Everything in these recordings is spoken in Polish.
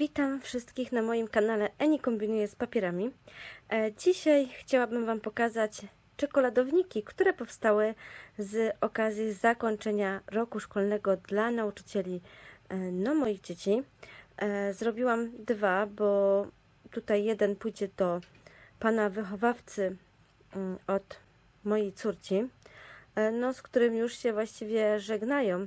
Witam wszystkich na moim kanale Eni kombinuje z papierami. E, Dzisiaj chciałabym Wam pokazać czekoladowniki, które powstały z okazji zakończenia roku szkolnego dla nauczycieli no moich dzieci. E, Zrobiłam dwa, bo tutaj jeden pójdzie do pana wychowawcy mm, od mojej córci, e, no z którym już się właściwie żegnają.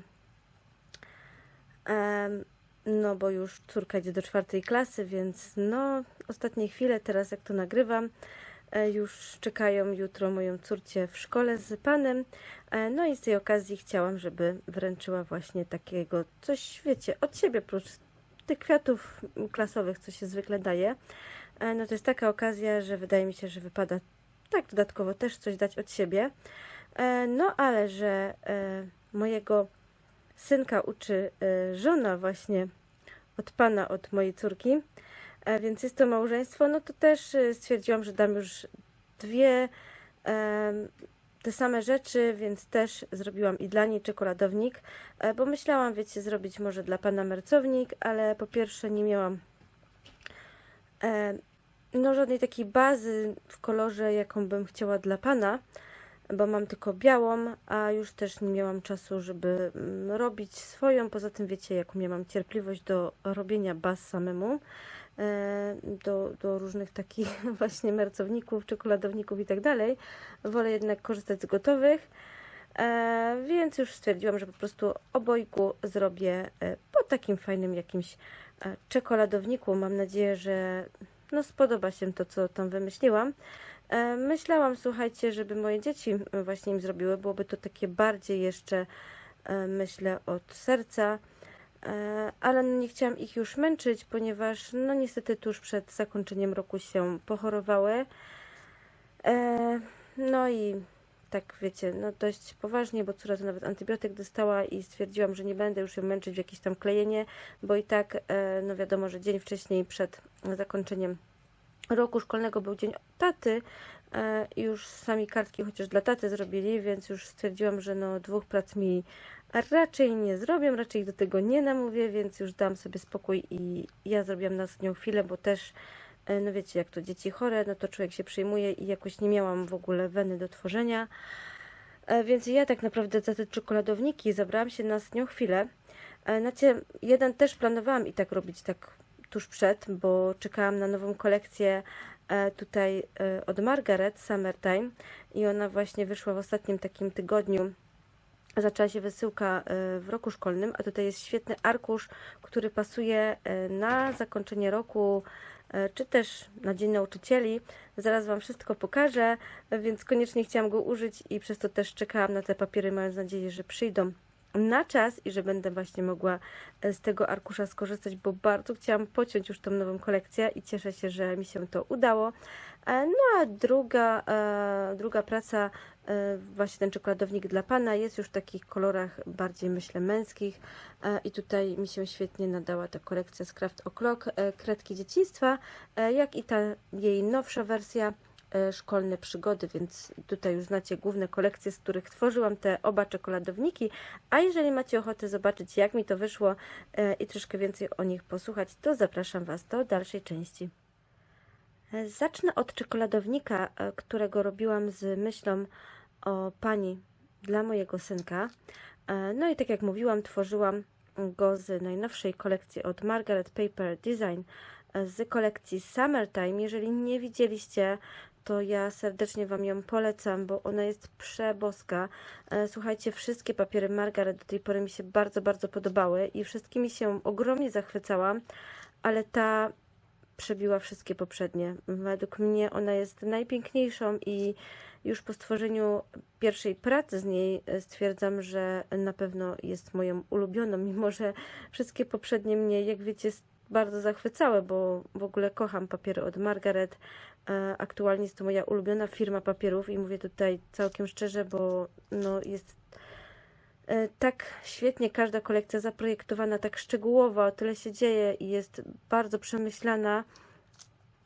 No bo już córka idzie do czwartej klasy, więc no ostatnie chwile teraz jak to nagrywam, już czekają jutro moją córcie w szkole z panem. E, No i z tej okazji chciałam, żeby wręczyła właśnie takiego coś, wiecie, od siebie, prócz tych kwiatów klasowych, co się zwykle daje. E, No to jest taka okazja, że wydaje mi się, że wypada tak dodatkowo też coś dać od siebie. E, No ale że e, mojego synka uczy e, żona właśnie od pana, od mojej córki, e, więc jest to małżeństwo, no to też e, stwierdziłam, że dam już dwie te same rzeczy, więc też zrobiłam i dla niej czekoladownik, e, bo myślałam, wiecie, zrobić może dla pana mercownik, ale po pierwsze nie miałam no żadnej takiej bazy w kolorze, jaką bym chciała dla pana, bo mam tylko białą, a już też nie miałam czasu, żeby mm, robić swoją. Poza tym wiecie, jaką ja mam cierpliwość do robienia baz samemu, do, do różnych takich właśnie mercowników, czekoladowników i tak dalej. Wolę jednak korzystać z gotowych. E, więc już stwierdziłam, że po prostu obojku zrobię e, po takim fajnym jakimś e, czekoladowniku. Mam nadzieję, że no spodoba się to, co tam wymyśliłam. Myślałam, słuchajcie, żeby moje dzieci właśnie im zrobiły. Byłoby to takie bardziej jeszcze, myślę, od serca. E, Ale no nie chciałam ich już męczyć, ponieważ no niestety tuż przed zakończeniem roku się pochorowały. E, No i tak wiecie, no dość poważnie, bo córa to nawet antybiotyk dostała i stwierdziłam, że nie będę już ją męczyć w jakieś tam klejenie, bo i tak, e, no wiadomo, że dzień wcześniej przed zakończeniem roku szkolnego był dzień taty już sami kartki chociaż dla taty zrobili, więc już stwierdziłam, że no dwóch prac mi raczej nie zrobię, raczej do tego nie namówię, więc już dam sobie spokój i ja zrobiłam na ostatnią chwilę, bo też e, no wiecie, jak to dzieci chore, no to człowiek się przyjmuje i jakoś nie miałam w ogóle weny do tworzenia. E, Więc ja tak naprawdę za te czekoladowniki zabrałam się na ostatnią chwilę. E, Znaczy, jeden też planowałam i tak robić tak tuż przed, bo czekałam na nową kolekcję tutaj od Margaret Summertime i ona właśnie wyszła w ostatnim takim tygodniu. Zaczęła się wysyłka e, w roku szkolnym, a tutaj jest świetny arkusz, który pasuje e, na zakończenie roku, e, czy też na Dzień Nauczycieli. Zaraz Wam wszystko pokażę, więc koniecznie chciałam go użyć i przez to też czekałam na te papiery, mając nadzieję, że przyjdą na czas i że będę właśnie mogła e, z tego arkusza skorzystać, bo bardzo chciałam pociąć już tą nową kolekcję i cieszę się, że mi się to udało. E, No a druga, e, druga praca, właśnie ten czekoladownik dla Pana jest już w takich kolorach bardziej myślę męskich i tutaj mi się świetnie nadała ta kolekcja z Craft O'Clock, kredki dzieciństwa, jak i ta jej nowsza wersja szkolne przygody, więc tutaj już znacie główne kolekcje, z których tworzyłam te oba czekoladowniki, a jeżeli macie ochotę zobaczyć jak mi to wyszło e, i troszkę więcej o nich posłuchać, to zapraszam Was do dalszej części. E, Zacznę od czekoladownika, e, którego robiłam z myślą o pani dla mojego synka. E, No i tak jak mówiłam, tworzyłam go z najnowszej kolekcji od Margaret Paper Design e, z kolekcji Summertime. Jeżeli nie widzieliście, to ja serdecznie Wam ją polecam, bo ona jest przeboska. E, Słuchajcie, wszystkie papiery Margaret do tej pory mi się bardzo, bardzo podobały i wszystkimi się ogromnie zachwycałam, ale ta przebiła wszystkie poprzednie. Według mnie ona jest najpiękniejszą i już po stworzeniu pierwszej pracy z niej e, stwierdzam, że na pewno jest moją ulubioną, mimo że wszystkie poprzednie mnie, jak wiecie, bardzo zachwycały, bo w ogóle kocham papiery od Margaret. E, Aktualnie jest to moja ulubiona firma papierów i mówię tutaj całkiem szczerze, bo no jest e, tak świetnie każda kolekcja zaprojektowana, tak szczegółowo, tyle się dzieje i jest bardzo przemyślana,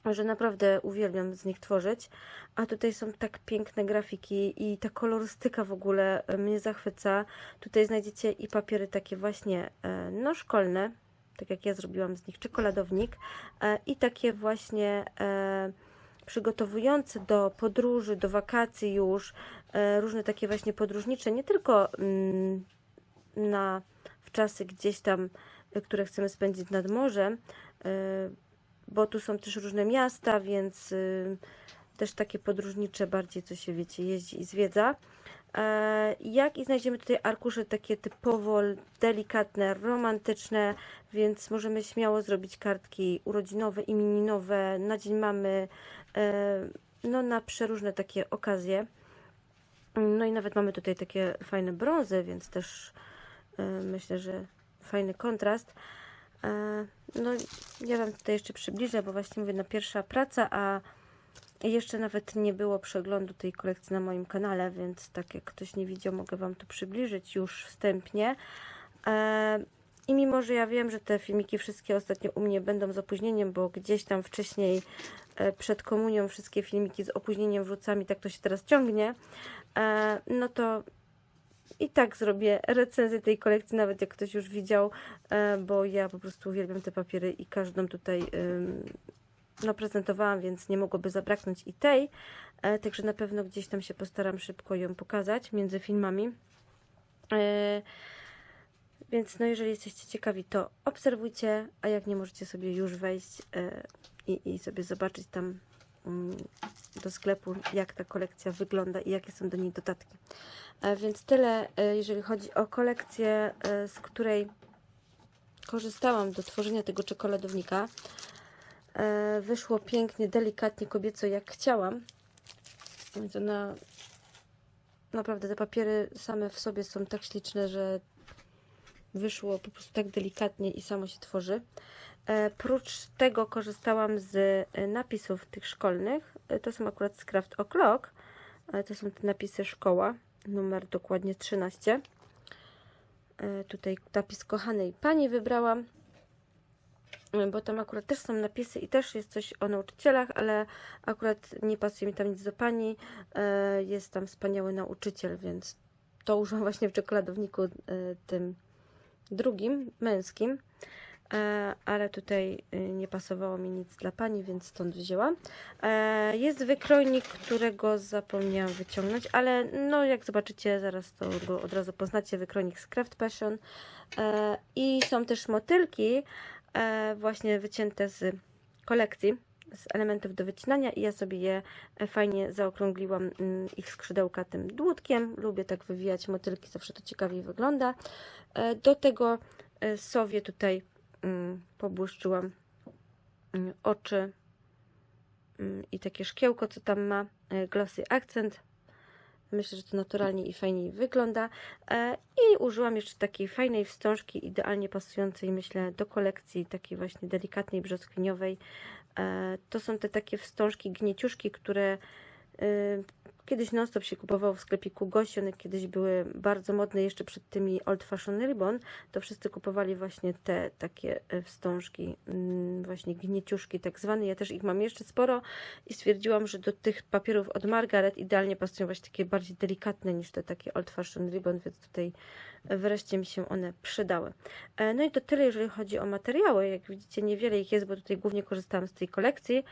że naprawdę uwielbiam z nich tworzyć. A tutaj są tak piękne grafiki i ta kolorystyka w ogóle e, mnie zachwyca. Tutaj znajdziecie i papiery takie właśnie no szkolne, tak jak ja zrobiłam z nich czekoladownik e, i takie właśnie e, przygotowujące do podróży, do wakacji już, e, różne takie właśnie podróżnicze, nie tylko mm, na w czasy gdzieś tam, które chcemy spędzić nad morzem, bo tu są też różne miasta, więc y, też takie podróżnicze bardziej, co się wiecie, jeździ i zwiedza. E, Jak i znajdziemy tutaj arkusze takie typowo delikatne, romantyczne, więc możemy śmiało zrobić kartki urodzinowe, imieninowe, na dzień mamy, e, no na przeróżne takie okazje. No i nawet mamy tutaj takie fajne brązy, więc też e, myślę, że fajny kontrast. No ja Wam tutaj jeszcze przybliżę, bo właśnie mówię, no pierwsza praca, a jeszcze nawet nie było przeglądu tej kolekcji na moim kanale, więc tak jak ktoś nie widział, mogę Wam to przybliżyć już wstępnie. E, I mimo, że ja wiem, że te filmiki wszystkie ostatnio u mnie będą z opóźnieniem, bo gdzieś tam wcześniej e, przed komunią wszystkie filmiki z opóźnieniem wrzucam i tak to się teraz ciągnie, e, no to i tak zrobię recenzję tej kolekcji, nawet jak ktoś już widział, bo ja po prostu uwielbiam te papiery i każdą tutaj no, prezentowałam, więc nie mogłoby zabraknąć i tej. E, Także na pewno gdzieś tam się postaram szybko ją pokazać między filmami. E, Więc no jeżeli jesteście ciekawi, to obserwujcie, a jak nie możecie sobie już wejść e, i, i sobie zobaczyć tam mm, do sklepu, jak ta kolekcja wygląda i jakie są do niej dodatki. E, Więc tyle, e, jeżeli chodzi o kolekcję, e, z której korzystałam do tworzenia tego czekoladownika. E, Wyszło pięknie, delikatnie, kobieco jak chciałam. Więc ona naprawdę te papiery same w sobie są tak śliczne, że wyszło po prostu tak delikatnie i samo się tworzy. E, Prócz tego korzystałam z e, napisów tych szkolnych. To są akurat z Craft O'Clock. To są te napisy szkoła, numer dokładnie 13. E, Tutaj napis kochanej pani wybrałam, bo tam akurat też są napisy i też jest coś o nauczycielach, ale akurat nie pasuje mi tam nic do pani. E, Jest tam wspaniały nauczyciel, więc to użyłam właśnie w czekoladowniku e, tym drugim, męskim. E, ale tutaj nie pasowało mi nic dla pani, więc stąd wzięłam. Jest wykrojnik, którego zapomniałam wyciągnąć, ale no jak zobaczycie, zaraz to go od razu poznacie, wykrojnik z Craft Passion. I są też motylki, właśnie wycięte z kolekcji, z elementów do wycinania i ja sobie je e, fajnie zaokrągliłam mm, ich skrzydełka tym dłutkiem. Lubię tak wywijać motylki, zawsze to ciekawiej wygląda. E, Do tego e, sowie tutaj mm, pobłyszczyłam mm, oczy i takie szkiełko, co tam ma, e, glossy akcent. Myślę, że to naturalnie i fajniej wygląda. E, I użyłam jeszcze takiej fajnej wstążki, idealnie pasującej, myślę, do kolekcji, takiej właśnie delikatnej, brzoskwiniowej. E, To są te takie wstążki, gnieciuszki, które y, kiedyś non-stop się kupowało w sklepiku Gosi. One kiedyś były bardzo modne jeszcze przed tymi Old Fashion Ribbon. To wszyscy kupowali właśnie te takie e, wstążki, mm, właśnie gnieciuszki tak zwane. Ja też ich mam jeszcze sporo i stwierdziłam, że do tych papierów od Margaret idealnie pasują właśnie takie bardziej delikatne niż te takie Old Fashion Ribbon, więc tutaj wreszcie mi się one przydały. E, No i to tyle, jeżeli chodzi o materiały. Jak widzicie, niewiele ich jest, bo tutaj głównie korzystałam z tej kolekcji.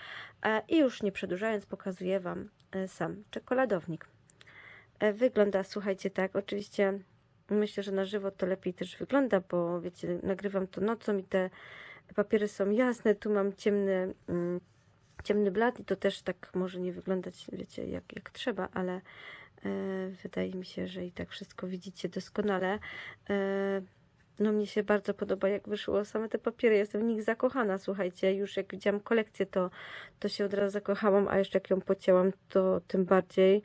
E, I już nie przedłużając, pokazuję Wam sam czekoladownik. E, Wygląda, słuchajcie, tak. Oczywiście myślę, że na żywo to lepiej też wygląda, bo wiecie, nagrywam to nocą i te papiery są jasne. Tu mam ciemny, mm, ciemny blat i to też tak może nie wyglądać, wiecie, jak, jak trzeba, ale e, wydaje mi się, że i tak wszystko widzicie doskonale. No mnie się bardzo podoba, jak wyszło same te papiery. Jestem w nich zakochana, słuchajcie. Już jak widziałam kolekcję, to, to się od razu zakochałam, a jeszcze jak ją pocięłam, to tym bardziej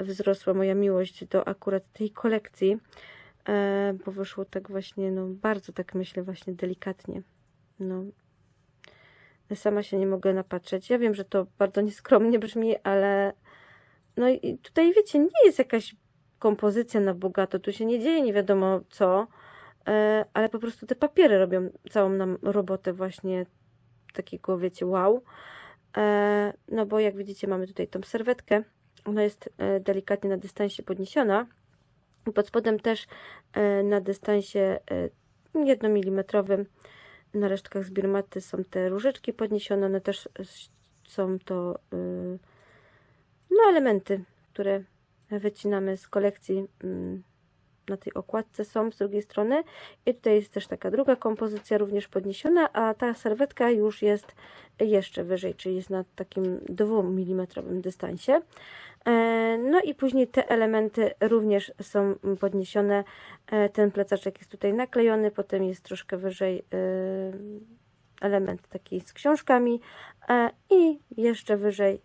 wzrosła moja miłość do akurat tej kolekcji, e, bo wyszło tak właśnie, no bardzo tak myślę, właśnie delikatnie. No, sama się nie mogę napatrzeć. Ja wiem, że to bardzo nieskromnie brzmi, ale no i tutaj wiecie, nie jest jakaś kompozycja na bogato, tu się nie dzieje nie wiadomo co, ale po prostu te papiery robią całą nam robotę właśnie takiego, wiecie, wow. E, no bo jak widzicie mamy tutaj tą serwetkę, ona jest e, delikatnie na dystansie podniesiona. Pod spodem też e, na dystansie e, 1 mm na resztkach z birmaty są te różeczki podniesione, one też są to no, elementy, które wycinamy z kolekcji mm, na tej okładce są z drugiej strony i tutaj jest też taka druga kompozycja również podniesiona, a ta serwetka już jest jeszcze wyżej, czyli jest na takim 2 mm dystansie. E, No i później te elementy również są podniesione. E, Ten plecaczek jest tutaj naklejony, potem jest troszkę wyżej e, element taki z książkami i jeszcze wyżej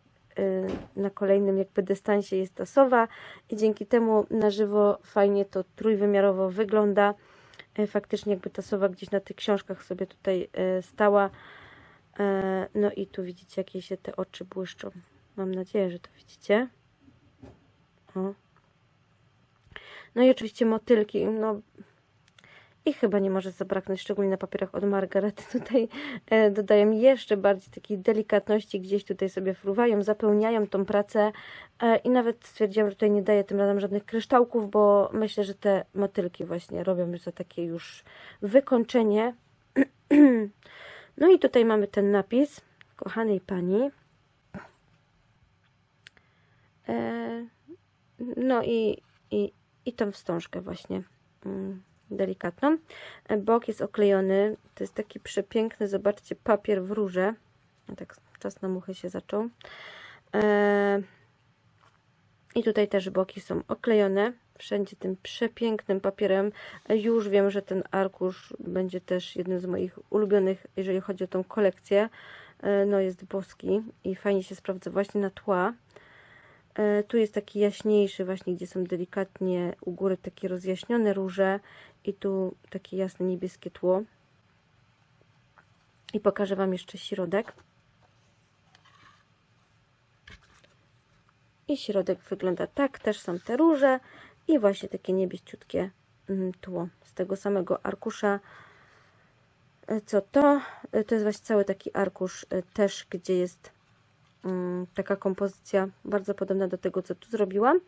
na kolejnym jakby dystansie jest ta sowa i dzięki temu na żywo fajnie to trójwymiarowo wygląda. E, Faktycznie jakby ta sowa gdzieś na tych książkach sobie tutaj e, stała. No i tu widzicie jakie się te oczy błyszczą. Mam nadzieję, że to widzicie. O. No i oczywiście motylki. No, ich chyba nie może zabraknąć, szczególnie na papierach od Margaret. Tutaj e, dodają jeszcze bardziej takiej delikatności, gdzieś tutaj sobie fruwają, zapełniają tą pracę e, i nawet stwierdziłam, że tutaj nie daję tym razem żadnych kryształków, bo myślę, że te motylki właśnie robią już za takie już wykończenie. No i tutaj mamy ten napis, kochanej pani. E, no i, i, i tą wstążkę właśnie mm, delikatną. Bok jest oklejony. To jest taki przepiękny, zobaczcie, papier w róże. Tak, czas na muchy się zaczął. E, I tutaj też boki są oklejone. Wszędzie tym przepięknym papierem. Już wiem, że ten arkusz będzie też jednym z moich ulubionych, jeżeli chodzi o tą kolekcję. E, No jest boski i fajnie się sprawdza właśnie na tła. E, Tu jest taki jaśniejszy właśnie, gdzie są delikatnie u góry takie rozjaśnione róże i tu takie jasne niebieskie tło. I pokażę Wam jeszcze środek. I środek wygląda tak, też są te róże i właśnie takie niebieściutkie mm, tło z tego samego arkusza. E, Co to? E, To jest właśnie cały taki arkusz też, gdzie jest taka kompozycja bardzo podobna do tego, co tu zrobiłam.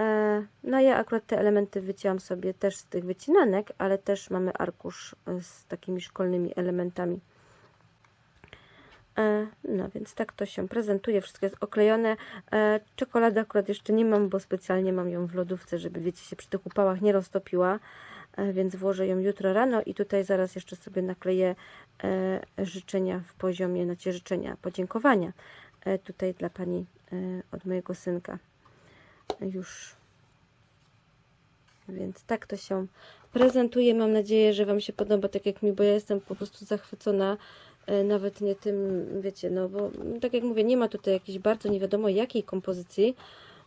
E, No ja akurat te elementy wycięłam sobie też z tych wycinanek, ale też mamy arkusz e, z takimi szkolnymi elementami. E, No więc tak to się prezentuje, wszystko jest oklejone. Czekolady akurat jeszcze nie mam, bo specjalnie mam ją w lodówce, żeby wiecie się przy tych upałach nie roztopiła, więc włożę ją jutro rano i tutaj zaraz jeszcze sobie nakleję życzenia w poziomie, znaczy życzenia, podziękowania tutaj dla pani e, od mojego synka. Już więc tak to się prezentuje. Mam nadzieję, że Wam się podoba, tak jak mi, bo ja jestem po prostu zachwycona. e, Nawet nie tym, wiecie, no bo tak jak mówię, nie ma tutaj jakiejś bardzo nie wiadomo jakiej kompozycji.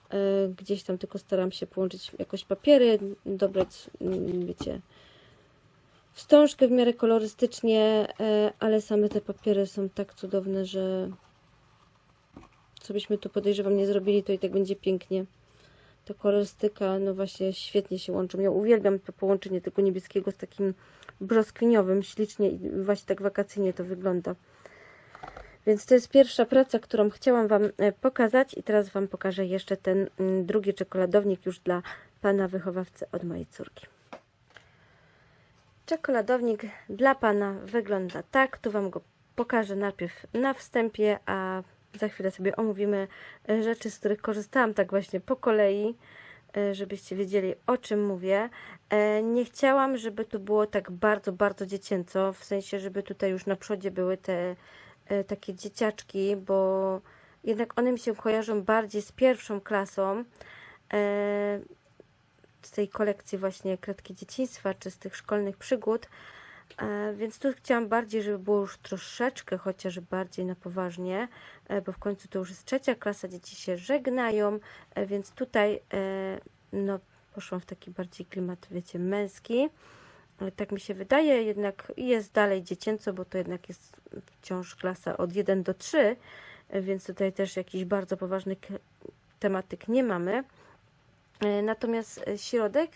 E, Gdzieś tam tylko staram się połączyć jakoś papiery, dobrać, mm, wiecie, wstążkę w miarę kolorystycznie, e, ale same te papiery są tak cudowne, że co byśmy tu podejrzewam nie zrobili, to i tak będzie pięknie ta kolorystyka, no właśnie świetnie się łączą. Ja uwielbiam to połączenie tego niebieskiego z takim brzoskwiniowym, ślicznie i właśnie tak wakacyjnie to wygląda. Więc to jest pierwsza praca, którą chciałam Wam e, pokazać i teraz Wam pokażę jeszcze ten mm, drugi czekoladownik już dla Pana wychowawcy od mojej córki. Czekoladownik dla Pana wygląda tak. Tu Wam go pokażę najpierw na wstępie, a za chwilę sobie omówimy e, rzeczy, z których korzystałam tak właśnie po kolei, e, żebyście wiedzieli o czym mówię. E, Nie chciałam, żeby tu było tak bardzo, bardzo dziecięco, w sensie, żeby tutaj już na przodzie były te takie dzieciaczki, bo jednak one mi się kojarzą bardziej z pierwszą klasą z tej kolekcji właśnie Kredki Dzieciństwa, czy z tych szkolnych przygód. E, Więc tu chciałam bardziej, żeby było już troszeczkę chociaż bardziej na poważnie, e, bo w końcu to już jest trzecia klasa, dzieci się żegnają, e, więc tutaj no, poszłam w taki bardziej klimat, wiecie, męski. Tak mi się wydaje, jednak jest dalej dziecięco, bo to jednak jest wciąż klasa od 1 do 3, e, więc tutaj też jakichś bardzo poważnych tematyk nie mamy. Natomiast środek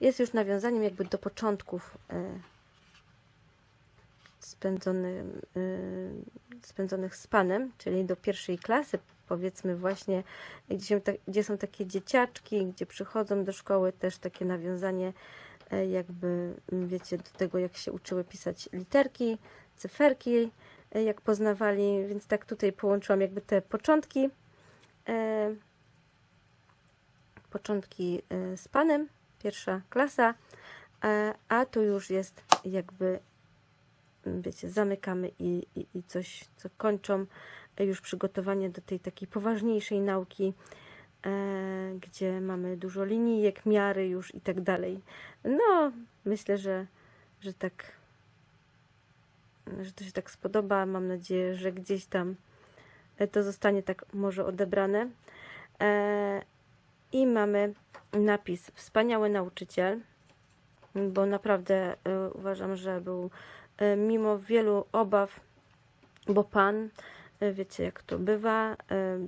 jest już nawiązaniem jakby do początków spędzonych, e, spędzonych z Panem, czyli do pierwszej klasy, powiedzmy właśnie, gdzie, gdzie są takie dzieciaczki, gdzie przychodzą do szkoły, też takie nawiązanie e, jakby, m, wiecie, do tego, jak się uczyły pisać literki, cyferki, e, jak poznawali, więc tak tutaj połączyłam jakby te początki, e, początki z Panem, pierwsza klasa, a tu już jest jakby, wiecie, zamykamy i, i, i coś, co kończą e, już przygotowanie do tej takiej poważniejszej nauki, e, gdzie mamy dużo linijek, miary już i tak dalej. No, myślę, że, że tak, że to się tak spodoba. Mam nadzieję, że gdzieś tam e, to zostanie tak może odebrane. E, I mamy napis Wspaniały nauczyciel, bo naprawdę e, uważam, że był mimo wielu obaw, bo pan, e, wiecie jak to bywa, e,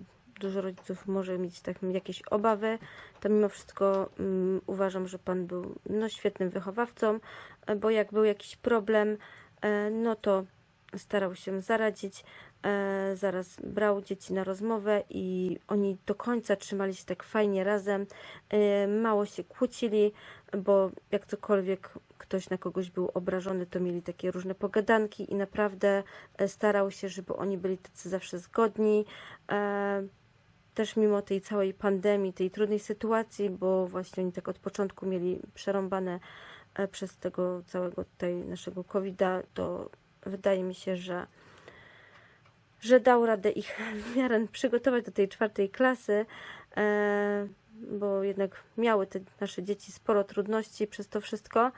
dużo rodziców może mieć tak jakieś obawy, to mimo wszystko mm, uważam, że pan był no, świetnym wychowawcą, e, bo jak był jakiś problem, e, no to starał się zaradzić, e, zaraz brał dzieci na rozmowę i oni do końca trzymali się tak fajnie razem, e, mało się kłócili, bo jak cokolwiek ktoś na kogoś był obrażony, to mieli takie różne pogadanki i naprawdę e, starał się, żeby oni byli tacy zawsze zgodni. Też mimo tej całej pandemii, tej trudnej sytuacji, bo właśnie oni tak od początku mieli przerąbane przez tego całego tutaj naszego COVID-a, to wydaje mi się, że że dał radę ich w miarę przygotować do tej czwartej klasy, e, bo jednak miały te nasze dzieci sporo trudności przez to wszystko.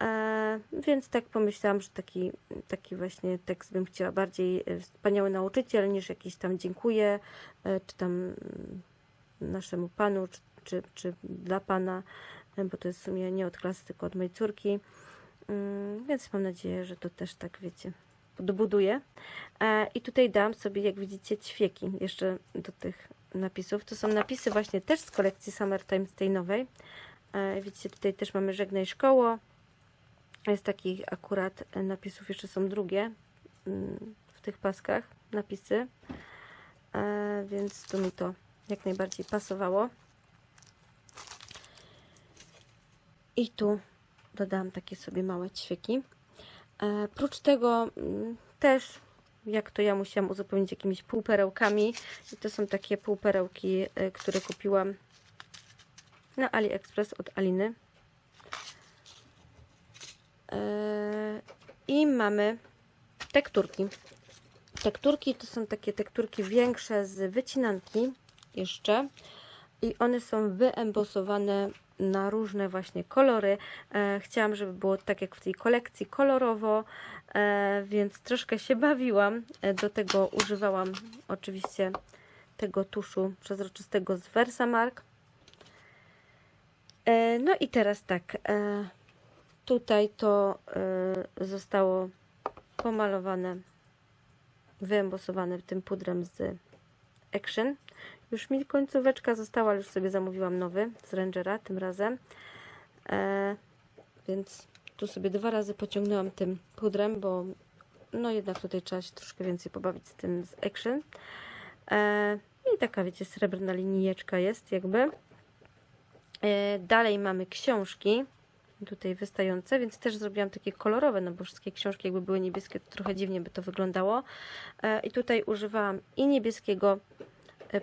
E, więc tak pomyślałam, że taki, taki właśnie tekst bym chciała bardziej e, wspaniały nauczyciel niż jakiś tam dziękuję, czy tam mm, naszemu panu, czy, czy, czy dla pana, bo to jest w sumie nie od klasy, tylko od mojej córki. Mm, Więc mam nadzieję, że to też tak wiecie, podbuduję. E, I tutaj dam sobie, jak widzicie, ćwieki jeszcze do tych napisów. To są napisy właśnie też z kolekcji Summertime, z tej nowej. E, Widzicie, tutaj też mamy Żegnaj Szkoło. Jest takich akurat napisów, jeszcze są drugie mm, w tych paskach napisy. E, Więc tu mi to jak najbardziej pasowało. I tu dodałam takie sobie małe ćwieki. E, prócz tego mm, też, jak to ja musiałam uzupełnić jakimiś półperełkami. I to są takie półperełki, e, które kupiłam na AliExpress od Aliny. E, I mamy tekturki. Tekturki to są takie tekturki większe z wycinanki jeszcze i one są wyembosowane na różne właśnie kolory. E, chciałam, żeby było tak jak w tej kolekcji kolorowo, e, więc troszkę się bawiłam. E, do tego używałam oczywiście tego tuszu przezroczystego z Versamark. No i teraz tak, tutaj to zostało pomalowane, wyembosowane tym pudrem z Action. Już mi końcóweczka została, już sobie zamówiłam nowy z Rangera tym razem. E, więc tu sobie dwa razy pociągnęłam tym pudrem, bo no jednak tutaj trzeba się troszkę więcej pobawić z tym z Action. E, I taka wiecie, srebrna linijeczka jest jakby. E, dalej mamy książki tutaj wystające, więc też zrobiłam takie kolorowe, no bo wszystkie książki jakby były niebieskie, to trochę dziwnie by to wyglądało. E, I tutaj używałam i niebieskiego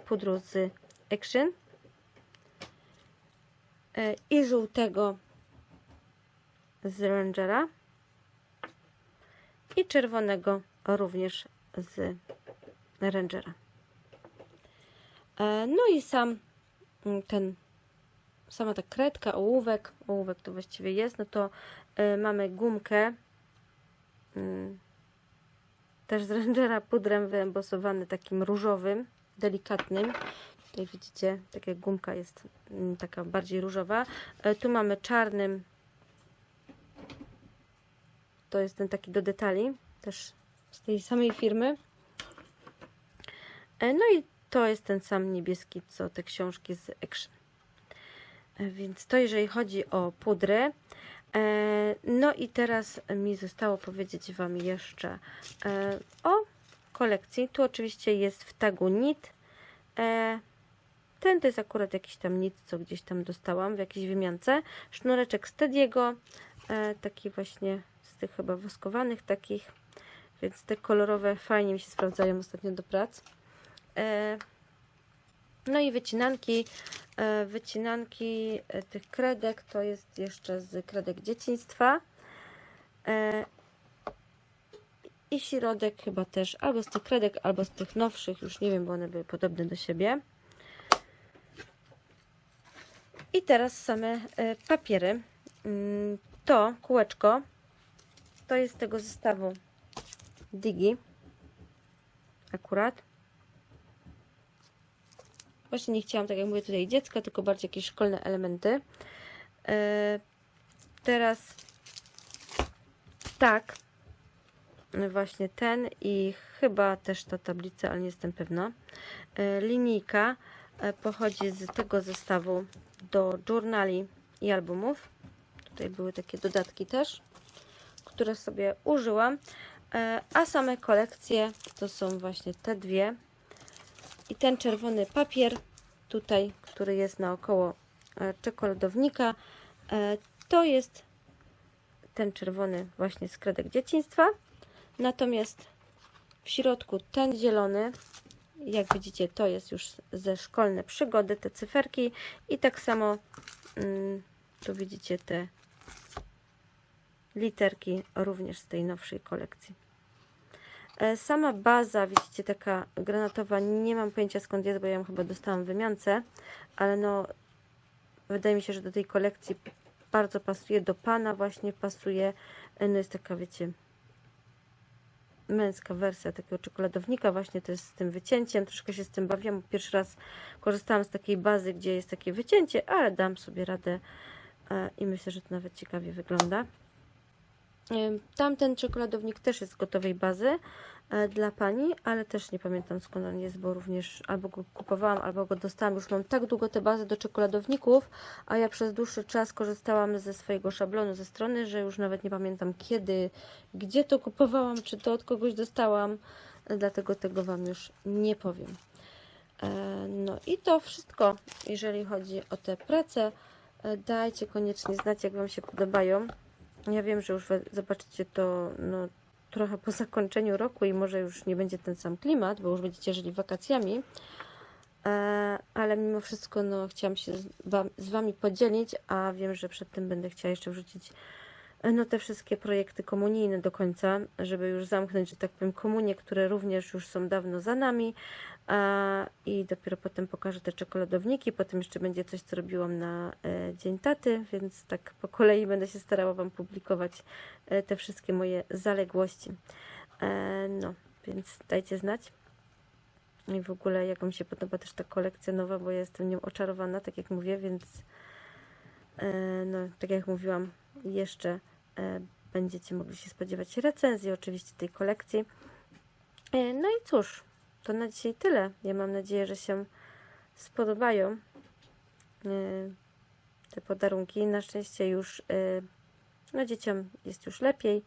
pudru z Action. E, i żółtego z Rangera. I czerwonego również z Rangera. E, No i sam mm, ten sama ta kredka, ołówek, ołówek to właściwie jest, no to mamy gumkę y, też z Rangera pudrem wyembosowany takim różowym, delikatnym. Tutaj widzicie, tak jak gumka jest y, taka bardziej różowa. Y, tu mamy czarnym, to jest ten taki do detali, też z tej samej firmy. Y, no i to jest ten sam niebieski, co te książki z Action. E, Więc to jeżeli chodzi o pudry. E, No i teraz mi zostało powiedzieć Wam jeszcze e, o kolekcji. Tu oczywiście jest w tagu NIT. E, Ten to jest akurat jakiś tam NIT, co gdzieś tam dostałam w jakiejś wymiance. Sznureczek Stediego, e, taki właśnie z tych chyba woskowanych takich. Więc te kolorowe fajnie mi się sprawdzają ostatnio do prac. E, No i wycinanki. Wycinanki tych kredek to jest jeszcze z kredek dzieciństwa. I środek chyba też albo z tych kredek, albo z tych nowszych, już nie wiem, bo one były podobne do siebie. I teraz same e, papiery. Mm, To kółeczko to jest z tego zestawu Digi. Akurat. Właśnie nie chciałam, tak jak mówię, tutaj dziecka, tylko bardziej jakieś szkolne elementy. E, teraz tak, właśnie ten i chyba też ta tablica, ale nie jestem pewna. E, linijka e, pochodzi z tego zestawu do journali i albumów. Tutaj były takie dodatki też, które sobie użyłam. E, A same kolekcje to są właśnie te dwie. I ten czerwony papier tutaj, który jest naokoło czekoladownika, to jest ten czerwony właśnie z kredek dzieciństwa. Natomiast w środku ten zielony, jak widzicie, to jest już ze szkolne przygody, te cyferki. I tak samo mm, tu widzicie te literki również z tej nowszej kolekcji. E, Sama baza, widzicie, taka granatowa, nie mam pojęcia skąd jest, bo ja ją chyba dostałam w wymiance, ale no, wydaje mi się, że do tej kolekcji bardzo pasuje, do pana właśnie pasuje, E, no jest taka, wiecie, męska wersja takiego czekoladownika, właśnie to jest z tym wycięciem, troszkę się z tym bawiłam, pierwszy raz korzystałam z takiej bazy, gdzie jest takie wycięcie, ale dam sobie radę e, i myślę, że to nawet ciekawie wygląda. Tamten czekoladownik też jest z gotowej bazy e, dla pani, ale też nie pamiętam skąd on jest, bo również albo go kupowałam, albo go dostałam. Już mam tak długo te bazy do czekoladowników, a ja przez dłuższy czas korzystałam ze swojego szablonu ze strony, że już nawet nie pamiętam kiedy, gdzie to kupowałam, czy to od kogoś dostałam, dlatego tego Wam już nie powiem. E, No i to wszystko, jeżeli chodzi o te prace. E, Dajcie koniecznie znać, jak Wam się podobają. Ja wiem, że już zobaczycie to no, trochę po zakończeniu roku i może już nie będzie ten sam klimat, bo już będziecie żyli wakacjami. E, ale mimo wszystko no, chciałam się z, z Wami podzielić, a wiem, że przed tym będę chciała jeszcze wrzucić no, te wszystkie projekty komunijne do końca, żeby już zamknąć, że tak powiem, komunie, które również już są dawno za nami. I dopiero potem pokażę te czekoladowniki. Potem jeszcze będzie coś, co robiłam na e, Dzień Taty, więc tak po kolei będę się starała Wam publikować e, te wszystkie moje zaległości. E, no, więc dajcie znać. I w ogóle jak Wam się podoba też ta kolekcja nowa, bo ja jestem nią oczarowana, tak jak mówię, więc e, no, tak jak mówiłam, jeszcze e, będziecie mogli się spodziewać recenzji oczywiście tej kolekcji. E, no i cóż, to na dzisiaj tyle. Ja mam nadzieję, że się spodobają e, te podarunki. Na szczęście już no dzieciom jest już lepiej.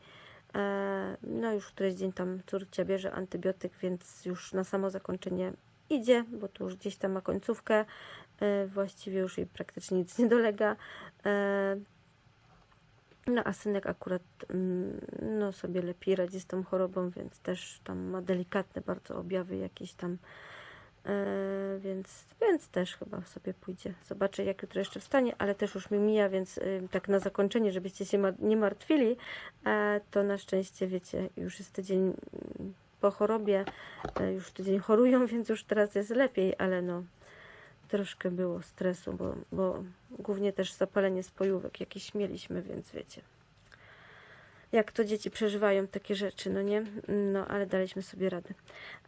No już któryś dzień tam córcia bierze antybiotyk, więc już na samo zakończenie idzie, bo tu już gdzieś tam ma końcówkę. Właściwie już jej praktycznie nic nie dolega. No a synek akurat mm, no, sobie lepiej radzi z tą chorobą, więc też tam ma delikatne bardzo objawy jakieś tam. E, więc, więc też chyba sobie pójdzie. Zobaczę, jak jutro jeszcze wstanie, ale też już mi mija, więc y, tak na zakończenie, żebyście się ma- nie martwili, e, to na szczęście wiecie, już jest tydzień mm, po chorobie, e, już tydzień chorują, więc już teraz jest lepiej, ale no troszkę było stresu, bo, bo głównie też zapalenie spojówek jakieś mieliśmy, więc wiecie. Jak to dzieci przeżywają takie rzeczy, no nie? No, ale daliśmy sobie radę.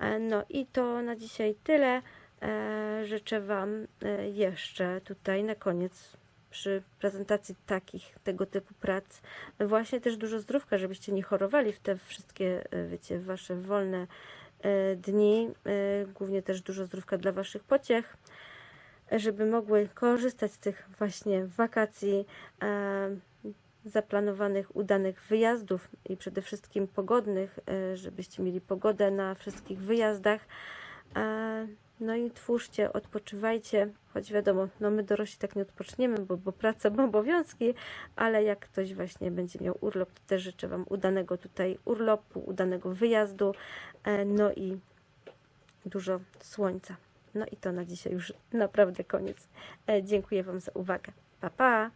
E, No i to na dzisiaj tyle. E, Życzę Wam e, jeszcze tutaj na koniec przy prezentacji takich, tego typu prac właśnie też dużo zdrówka, żebyście nie chorowali w te wszystkie, wiecie, Wasze wolne dni. Głównie też dużo zdrówka dla Waszych pociech. Żeby mogły korzystać z tych właśnie wakacji, e, zaplanowanych, udanych wyjazdów i przede wszystkim pogodnych, e, żebyście mieli pogodę na wszystkich wyjazdach. E, No i twórzcie, odpoczywajcie, choć wiadomo, no my dorośli tak nie odpoczniemy, bo, bo praca, bo obowiązki, ale jak ktoś właśnie będzie miał urlop, to też życzę Wam udanego tutaj urlopu, udanego wyjazdu, no i dużo słońca. No i to na dzisiaj już naprawdę koniec. E, Dziękuję Wam za uwagę. Pa, pa!